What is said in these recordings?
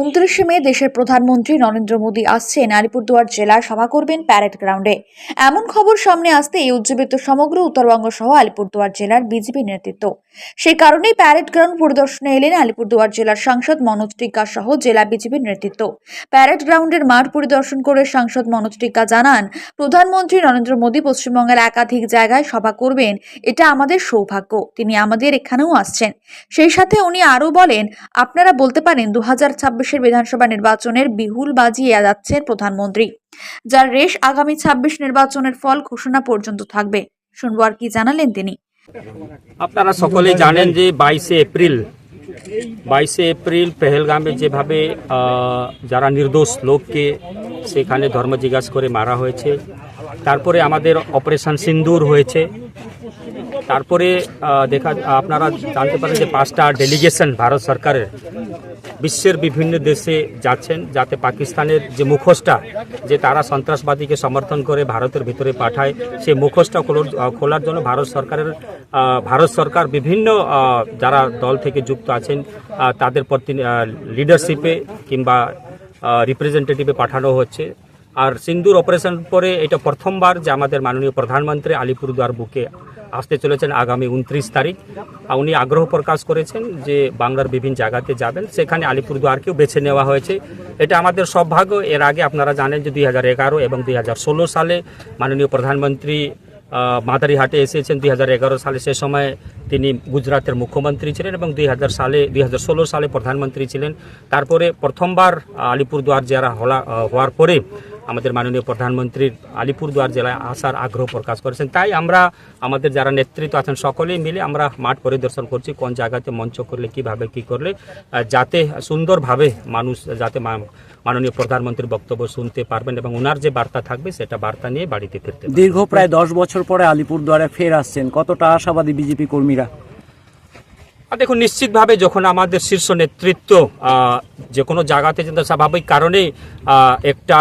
উনত্রিশে মে দেশের প্রধানমন্ত্রী নরেন্দ্র মোদী আসছেন আলিপুরদুয়ার জেলার সভা করবেন প্যারেড গ্রাউন্ডে। এমন খবর সামনে আসতেই উজ্জীবিত সমগ্র উত্তরবঙ্গ সহ আলিপুরদুয়ার জেলার বিজেপি নেতৃত্ব। সেই কারণেই প্যারেড গ্রাউন্ড পরিদর্শনে এলেন আলিপুরদুয়ার জেলার সাংসদ মনোজ টিক্কা সহ জেলা বিজেপির নেতৃত্ব। প্যারেড গ্রাউন্ডের মাঠ পরিদর্শন করে সাংসদ মনোজ টিক্কা জানান, প্রধানমন্ত্রী নরেন্দ্র মোদী পশ্চিমবঙ্গের একাধিক জায়গায় সভা করবেন, এটা আমাদের সৌভাগ্য, তিনি আমাদের এখানেও আসছেন। সেই সাথে উনি আরও বলেন, আপনারা বলতে পারেন দু হাজার ছাব্বিশের বিধানসভা নির্বাচনের বিহুল বাজিয়ে যাচ্ছেন প্রধানমন্ত্রী। যার রেশ আগামী ছাব্বিশ নির্বাচনের ফল ঘোষণা পর্যন্ত থাকবে। শুনব আর কি জানালেন তিনি। আপনারা সকলেই জানেন যে বাইশে এপ্রিল বাইশে এপ্রিল পেহেলগামে যেভাবে যারা নির্দোষ লোককে সেখানে ধর্ম জিজ্ঞাসা করে মারা হয়েছে, তারপরে আমাদের অপারেশন সিন্দুর হয়েছে তারপরে দেখা, আপনারা জানতে পারেন যে পাঁচটা ডেলিগেশন ভারত সরকারের বিশ্বের বিভিন্ন দেশে যাচ্ছেন যাতে পাকিস্তানের যে মুখোশটা, যে তারা সন্ত্রাসবাদীকে সমর্থন করে ভারতের ভিতরে পাঠায়, সেই মুখোশটা খোলার- জন্য ভারত সরকারের ভারত সরকার বিভিন্ন যারা দল থেকে যুক্ত আছেন তাদের প্রতি লিডারশিপে কিংবা রিপ্রেজেন্টেটিভে পাঠানো হচ্ছে। আর সিন্দুর অপারেশন পরে এটা প্রথমবার যে আমাদের মাননীয় প্রধানমন্ত্রী আলিপুরদুয়ার বুকে আসতে চলেছেন আগামী উনত্রিশ তারিখ। উনি আগ্রহ প্রকাশ করেছেন যে বাংলার বিভিন্ন জায়গাতে যাবেন। সেখানে আলিপুরদুয়ারকেও বেছে নেওয়া হয়েছে। এটা আমাদের সৌভাগ্য। এর আগে আপনারা জানেন যে দুই হাজার এগারো এবং দুই হাজার ষোলো সালে মাননীয় প্রধানমন্ত্রী মাদারিহাটে এসেছেন। দুই হাজার এগারো সালে সে সময় তিনি গুজরাটের মুখ্যমন্ত্রী ছিলেন এবং দুই হাজার সালে, দুই হাজার ষোলো সালে প্রধানমন্ত্রী ছিলেন। তারপরে প্রথমবার আলিপুরদুয়ার হলা হওয়ার পরে আমাদের মাননীয় প্রধানমন্ত্রীর আলিপুরদুয়ার জেলায় আসার আগ্রহ প্রকাশ করেছেন। তাই আমরা আমাদের যারা নেতৃত্ব আছেন, সকলেই মিলে আমরা মাঠ পরিদর্শন করছি, কোন জায়গাতে মঞ্চ করলে, কীভাবে, কি করলে যাতে সুন্দরভাবে মানুষ, যাতে মাননীয় প্রধানমন্ত্রীর বক্তব্য শুনতে পারবেন এবং ওনার যে বার্তা থাকবে, সেটা বার্তা নিয়ে বাড়িতে ফিরতে দীর্ঘ প্রায় দশ বছর পরে আলিপুরদুয়ারে ফের আসছেন। কতটা আশাবাদী বিজেপি কর্মীরা? আর দেখুন, নিশ্চিতভাবে যখন আমাদের শীর্ষ নেতৃত্ব যে কোনো জায়গাতে যেন স্বাভাবিক কারণেই একটা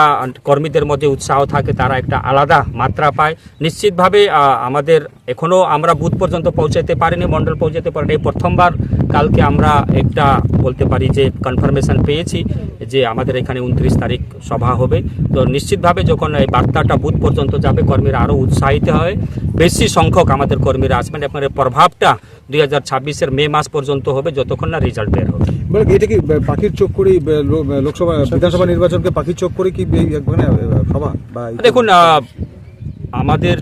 কর্মীদের মধ্যে উৎসাহ থাকে, তারা একটা আলাদা মাত্রা পায়। নিশ্চিতভাবে আমাদের এখনও আমরা বুথ পর্যন্ত পৌঁছাতে পারিনি, মণ্ডল পৌঁছাতে পারিনি। এই প্রথমবার কালকে আমরা একটা বলতে পারি যে কনফার্মেশন পেয়েছি যে আমাদের এখানে উনত্রিশ তারিখ সভা হবে। তো নিশ্চিতভাবে যখন এই বার্তাটা বুথ পর্যন্ত যাবে কর্মীরা আরও উৎসাহিত হয়। বেশি সংখ্যক আমাদের কর্মীরা আসবেন। এবং এর প্রভাবটা দুই হাজার ছাব্বিশের মে মাস পর্যন্ত হবে যতক্ষণ না রেজাল্ট বের হবে। এটা কি পাখির চোখ করেই লোকসভা বিধানসভা নির্বাচনকে পাখির চোখ করে কি সভা দেখুন আমাদের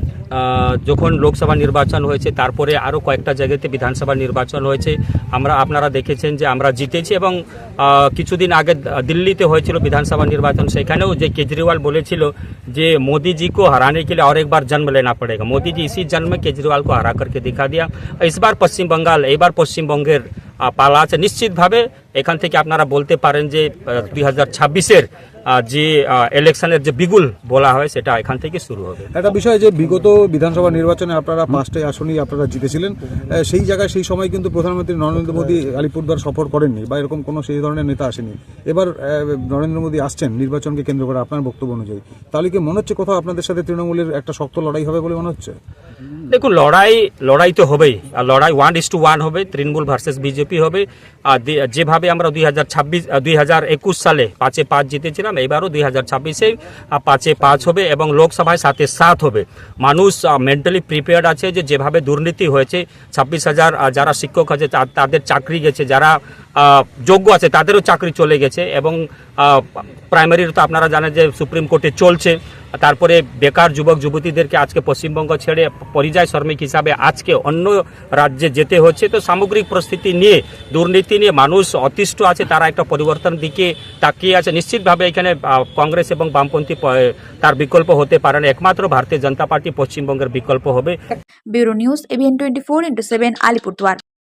যখন লোকসভা নির্বাচন হয়েছে তারপরে আরও কয়েকটা জায়গাতে বিধানসভা নির্বাচন হয়েছে আমরা আপনারা দেখেছেন যে আমরা জিতেছি এবং আহ, কিছুদিন আগে দিল্লিতে হয়েছিল বিধানসভা নির্বাচন সেখানেও যে কেজরিওয়াল বলেছিল যে मोदी जी को हराने के लिए और एक बार जन्म लेना पड़ेगा मोदी जी इसी जन्म में केजरीवाल को हरा करके दिखा दिया इस बार পশ্চিম বাঙ্গাল এবার পশ্চিমবঙ্গের আহ, পালা আছে। নিশ্চিতভাবে এখান থেকে আপনারা বলতে পারেন যে দুই হাজার ছাব্বিশের যে ইলেকশনের যে বিগুল বলা হয়, সেটা এখান থেকে শুরু হবে। একটা বিষয় যে, বিগত বিধানসভা নির্বাচনে আপনারা পাঁচটাই আসনই আপনারা জিতেছিলেন। সেই জায়গায় সেই সময় কিন্তু প্রধানমন্ত্রী নরেন্দ্র মোদী আলিপুরদুয়ার সফর করেননি বা এরকম কোনো সেই ধরনের নেতা আসেনি। এবার নরেন্দ্র মোদী আসছেন নির্বাচনকে কেন্দ্র করে, আপনার বক্তব্য অনুযায়ী। তাহলে কি মনে হচ্ছে কোথাও আপনাদের সাথে তৃণমূলের একটা শক্ত লড়াই হবে বলে মনে হচ্ছে? দেখুন, লড়াই লড়াই তো হবেই। আর লড়াই ওয়ান ইস টু ওয়ান হবে, তৃণমূল ভার্সেস বিজেপি হবে। আর যেভাবে আমরা দুই হাজার ছাব্বিশ দুই হাজার একুশ সালে পাঁচে পাঁচ জিতেছিলাম এবারও দুই হাজার ছাব্বিশে পাঁচে পাঁচ হবে এবং লোকসভায় সাথে সাত হবে। মানুষ মেন্টালি প্রিপেয়ার্ড আছে যে যেভাবে দুর্নীতি হয়েছে, ছাব্বিশ হাজার যারা শিক্ষক আছে তাদের চাকরি গেছে, যারা যোগ্য আছে, তাদেরও চাকরি চলে গেছে এবং প্রাইমারির তো আপনারা জানেন যে সুপ্রিম কোর্টে চলছে। তারপরে বেকার যুবক যুবতীদেরকে আজকে পশ্চিমবঙ্গ ছেড়ে পরিযায় শ্রমিক হিসাবে আজকে অন্য রাজ্যে যেতে হচ্ছে। তো সামগ্রিক পরিস্থিতি নিয়ে, দুর্নীতি নিয়ে মানুষ অতিষ্ঠ আছে, তারা একটা পরিবর্তন দিকে তাকিয়ে আছে। নিশ্চিতভাবে এখানে কংগ্রেস এবং বামপন্থী তার বিকল্প হতে পারে না। একমাত্র ভারতীয় জনতা পার্টি পশ্চিমবঙ্গের বিকল্প হবে। Bureau news ABN twenty four into seven Alipurduar.